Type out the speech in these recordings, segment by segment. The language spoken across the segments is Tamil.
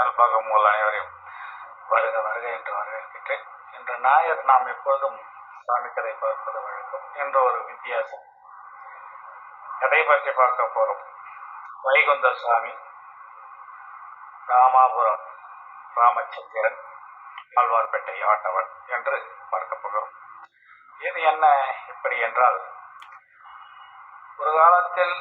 சேனல் பார்க்கும் உங்கள் அனைவரையும் வருக வருக என்று வரவேற்கின்றேன். இன்று ஞாயிறு நாம் எப்பொழுதும் சாமி கதை பார்ப்பது வழக்கம். என்ற ஒரு வித்தியாசம். கதை பற்றி பார்க்க போகிறோம் வைகுந்த சுவாமி ராமாபுரம் ராமச்சந்திரன் ஆழ்வார்பேட்டை ஆட்டவன் என்று பார்க்க போகிறோம். இது என்ன இப்படி என்றால் ஒரு காலத்தில்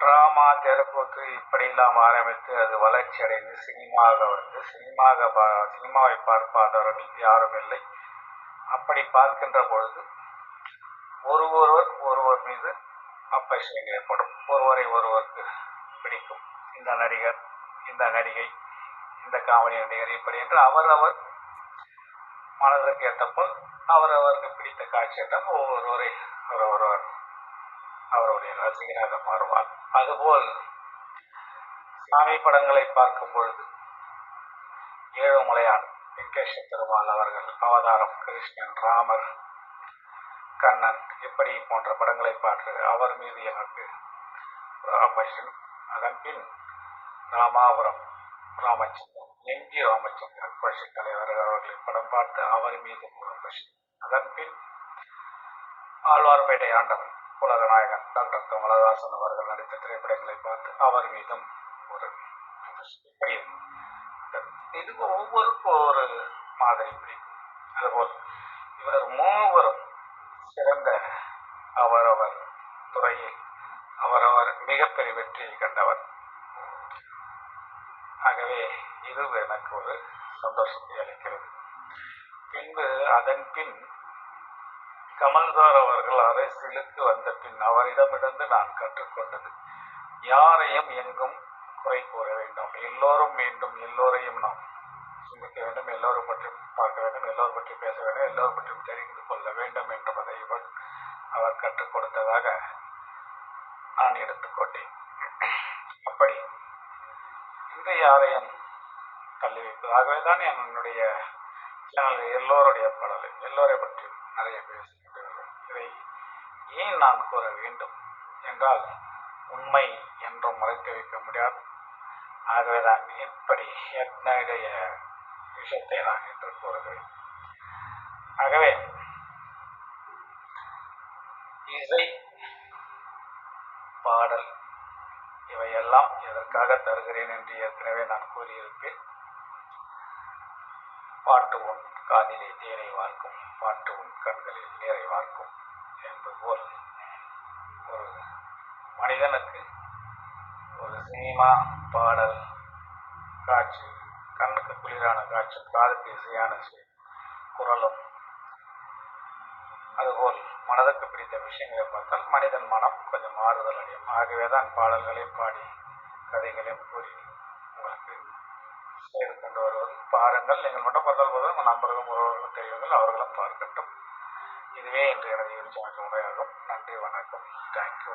ட்ராமா தெருக்கூத்து இப்படியெல்லாம் ஆரம்பித்து அது வளர்ச்சி அடைந்து சினிமாவில் வந்து சினிமாக பா- சினிமாவை பார்ப்பாதவர்கள் யாரும் இல்லை. அப்படி பார்க்கின்ற பொழுது ஒரு ஒருவர் ஒருவர் மீது அப்பசியம் ஏற்படும். ஒருவரை ஒருவருக்கு பிடிக்கும். இந்த நடிகர் இந்த நடிகை இந்த காமெடி நடிகர் இப்படி என்று அவரவர் மனதிற்கு ஏற்றப்போல் அவரவருக்கு பிடித்த காட்சியிடம் ஒவ்வொருவரை ஒருவர் அவருடைய ரசிகராக மாறுவார். அதுபோல் சாமி படங்களை பார்க்கும் பொழுது ஏழுமலையான் வெங்கடேஷ பெருமாள் அவர்கள் அவதாரம் கிருஷ்ணன் ராமர் கண்ணன் இப்படி போன்ற படங்களை பார்த்து அவர் மீது எனக்கு ஒரு அதன் பின் ராமாபுரம் ராமச்சந்திரன் எம்ஜி ராமச்சந்திரன் புரட்சி தலைவர் அவர்களின் படம் பார்த்து அவர் மீது ஒரு அதன் பின் ஆழ்வார்பேட்டை ஆண்டவன் உலக நாயகன். டாக்டர் கமலஹாசன் அவர்கள் நடித்த திரைப்படங்களை பார்த்து அவர் மீதும் ஒரு இது ஒவ்வொருக்கும் ஒரு மாதிரி பிடிக்கும் அதுபோல் இவர் மூவரும் சிறந்த அவரவர் துறையில் அவரவர் மிகப்பெரிய வெற்றியை கண்டவர். ஆகவே இது எனக்கு ஒரு சந்தோஷத்தை அளிக்கிறது. பின்பு அதன் பின் கமல்சார் அவர்கள் அரசியலுக்கு வந்த பின் அவரிடமிருந்து நான் கற்றுக்கொண்டது. யாரையும் எங்கும் குறை கூற வேண்டாம். எல்லோரும் வேண்டும் எல்லோரையும் நாம் சிந்திக்க வேண்டும் எல்லோரும் பற்றி பார்க்க வேண்டும் எல்லோரும் பற்றி பேச வேண்டும் எல்லோரும் பற்றியும் தெரிந்து கொள்ள வேண்டும் என்பதை இவர் அவர் கற்றுக் கொடுத்ததாக நான் எடுத்துக்கொண்டேன். அப்படி இந்த யாரையும் தள்ளி வைப்பதாகவே தான் என்னுடைய சேனல் எல்லோருடைய பாடலை எல்லோரை பற்றியும் நிறைய பேசுகின்றனர் இதை ஏன் நான் கூற வேண்டும்? என்றால் உண்மை என்றும் மறைத்து வைக்க முடியாது. ஆகவே நான் இப்படி என்னுடைய விஷயத்தை நான் என்று கூறுகிறேன். ஆகவே இசை பாடல் இவையெல்லாம் எதற்காக தருகிறேன் என்று ஏற்கனவே நான் கூறியிருப்பேன். பாட்டு உன் காதிலே தேனை வார்க்கும் பாட்டு உன் கண்களில் நீரை வார்க்கும் என்பது போல் ஒரு மனிதனுக்கு ஒரு சினிமா பாடல் காட்சி கண்ணுக்கு குளிரான காட்சி காதுக்கு இசையான குரலும் அதுபோல் மனதுக்கு பிடித்த விஷயங்களை பார்த்தால் மனிதன் மனம் கொஞ்சம் மாறுதல் அடையும். ஆகவே தான் பாடல்களை பாடி கதைகளையும் கூறி உங்களுக்கு கொண்டு வருவது பாருங்கள் நீங்கள் மட்டும் பார்த்தால் போதும். உங்கள் நண்பர்களும் உறவுகளும் தெரியுங்கள் அவர்களும் பார்க்கட்டும். இதுவே இன்று எனது யூடியூப் சேனல் உரையாகும் நன்றி வணக்கம். தேங்க்யூ